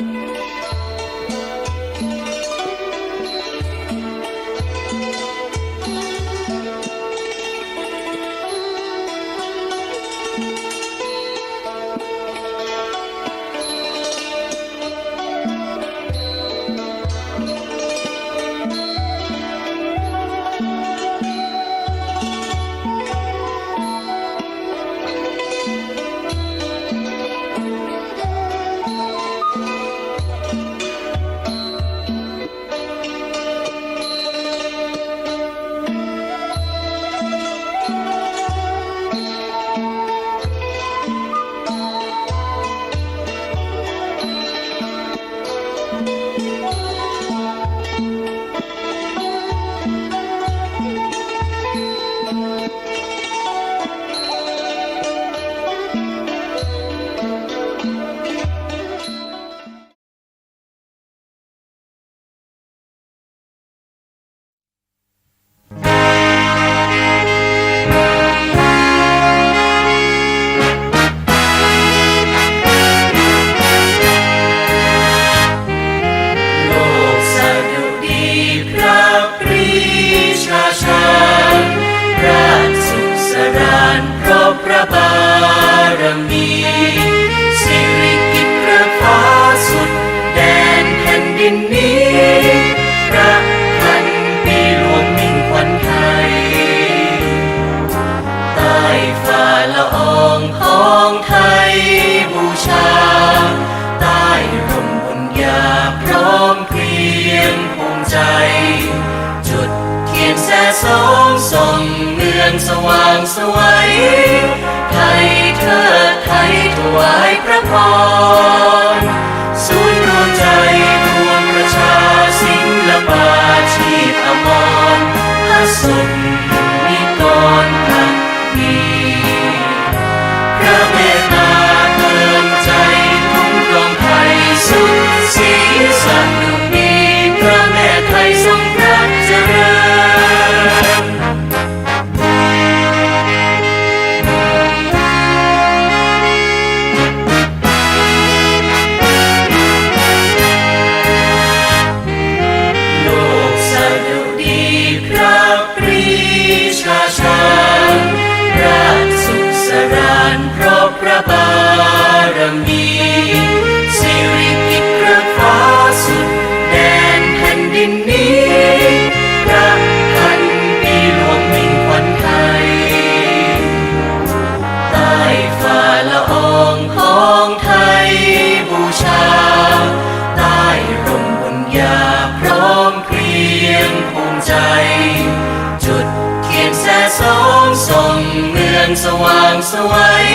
Música ใจ จุดเทียนแสสองส่องเมืองสว่างสวัยไทยเธอไทยถวายพระพร รมีสิริกิตพระฟ้าสุดแดนแผ่นดินนี้พระพันปีหลวงมิ่งขวัญไทยใต้ฝ่าละอองของไทยบูชา ใต้ร่มบุญญาพร้อมเพรียงภูมิใจ จุดเทียนแสสองส่งเมืองสว่างสวัย